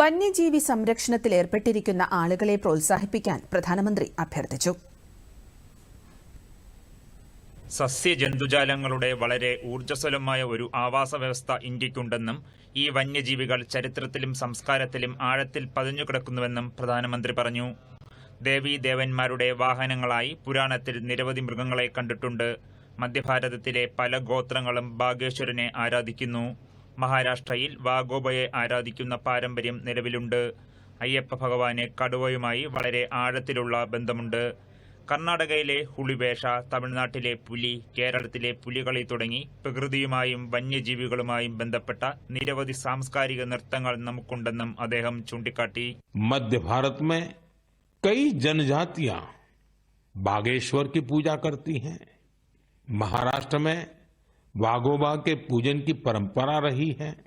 വന്യജീവി സംരക്ഷണത്തിൽ ഏർപ്പെട്ടിരിക്കുന്ന ആളുകളെ പ്രോത്സാഹിപ്പിക്കാൻ പ്രധാനമന്ത്രി അഭ്യർത്ഥിച്ചു. സസ്യജന്തുജാലങ്ങളുടെ വളരെ ഊർജസ്വലമായ ഒരു ആവാസ വ്യവസ്ഥ ഇന്ത്യക്കുണ്ടെന്നും ഈ വന്യജീവികൾ ചരിത്രത്തിലും സംസ്കാരത്തിലും ആഴത്തിൽ പതിഞ്ഞുകിടക്കുന്നുവെന്നും പ്രധാനമന്ത്രി പറഞ്ഞു. ദേവീദേവന്മാരുടെ വാഹനങ്ങളായി പുരാണത്തിൽ നിരവധി മൃഗങ്ങളെ കണ്ടിട്ടുണ്ട്. മധ്യഭാരതത്തിലെ പല ഗോത്രങ്ങളും ബാഗേശ്വരനെ ആരാധിക്കുന്നു. മഹാരാഷ്ട്രയിൽ വാഗോബയെ ആരാധിക്കുന്ന പാരമ്പര്യം നിലവിലുണ്ട്. അയ്യപ്പ ഭഗവാന് കടുവയുമായി വളരെ ആഴത്തിലുള്ള ബന്ധമുണ്ട്. കർണാടകയിലെ ഹുളിവേഷ തമിഴ്നാട്ടിലെ പുലി കേരളത്തിലെ പുലികളി തുടങ്ങി പ്രകൃതിയുമായും വന്യജീവികളുമായും ബന്ധപ്പെട്ട നിരവധി സാംസ്കാരിക നൃത്തങ്ങൾ നമുക്കുണ്ടെന്നും അദ്ദേഹം ചൂണ്ടിക്കാട്ടി. മധ്യഭാരത് മേ കൈ ജനജാതിയാ. ബാഗേശ്വർ കി പൂജ കർത്തി ഹൈ. മഹാരാഷ്ട്ര वागोबा के पूजन की परंपरा रही है।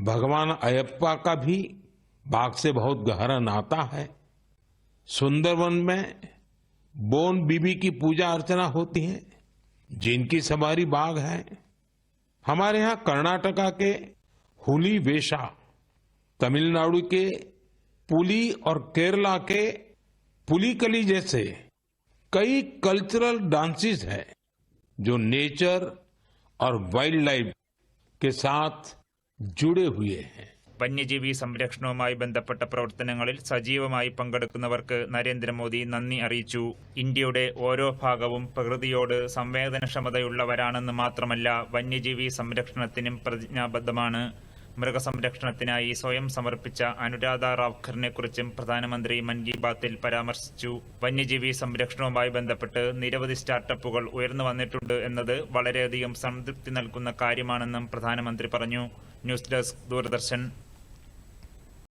भगवान अयप्पा का भी बाघ से बहुत गहरा नाता है। सुंदरवन में बोन बीबी की पूजा अर्चना होती है। जिनकी सवारी बाघ है। हमारे यहाँ कर्नाटका के हुली वेशा, तमिलनाडु के पुली और केरला के पुलिकली जैसे कई कल्चरल डांसेस है, जो नेचर और वाइल्ड लाइफ के साथ जुड़े हुए हैं വന്യജീവി സംരക്ഷണവുമായി ബന്ധപ്പെട്ട പ്രവർത്തനങ്ങളിൽ സജീവമായി പങ്കെടുക്കുന്നവർക്ക് നരേന്ദ്രമോദി നന്ദി അറിയിച്ചു ഇന്ത്യയുടെ ഓരോ ഭാഗവും പ്രകൃതിയോട് സംവേദനക്ഷമതയുള്ളവരാണെന്ന് മാത്രമല്ല വന്യജീവി സംരക്ഷണത്തിനും പ്രതിജ്ഞാബദ്ധമാണ് മൃഗസംരക്ഷണത്തിനായി സ്വയം സമർപ്പിച്ച അനുരാധ റാവ്ഖറിനെ കുറിച്ചും പ്രധാനമന്ത്രി മൻ കി ബാത്തിൽ പരാമർശിച്ചു. വന്യജീവി സംരക്ഷണവുമായി ബന്ധപ്പെട്ട് നിരവധി സ്റ്റാർട്ടപ്പുകൾ ഉയർന്നു വന്നിട്ടുണ്ട് എന്നത് വളരെയധികം സംതൃപ്തി നൽകുന്ന കാര്യമാണെന്നും പ്രധാനമന്ത്രി പറഞ്ഞു. News desk Doordarshan.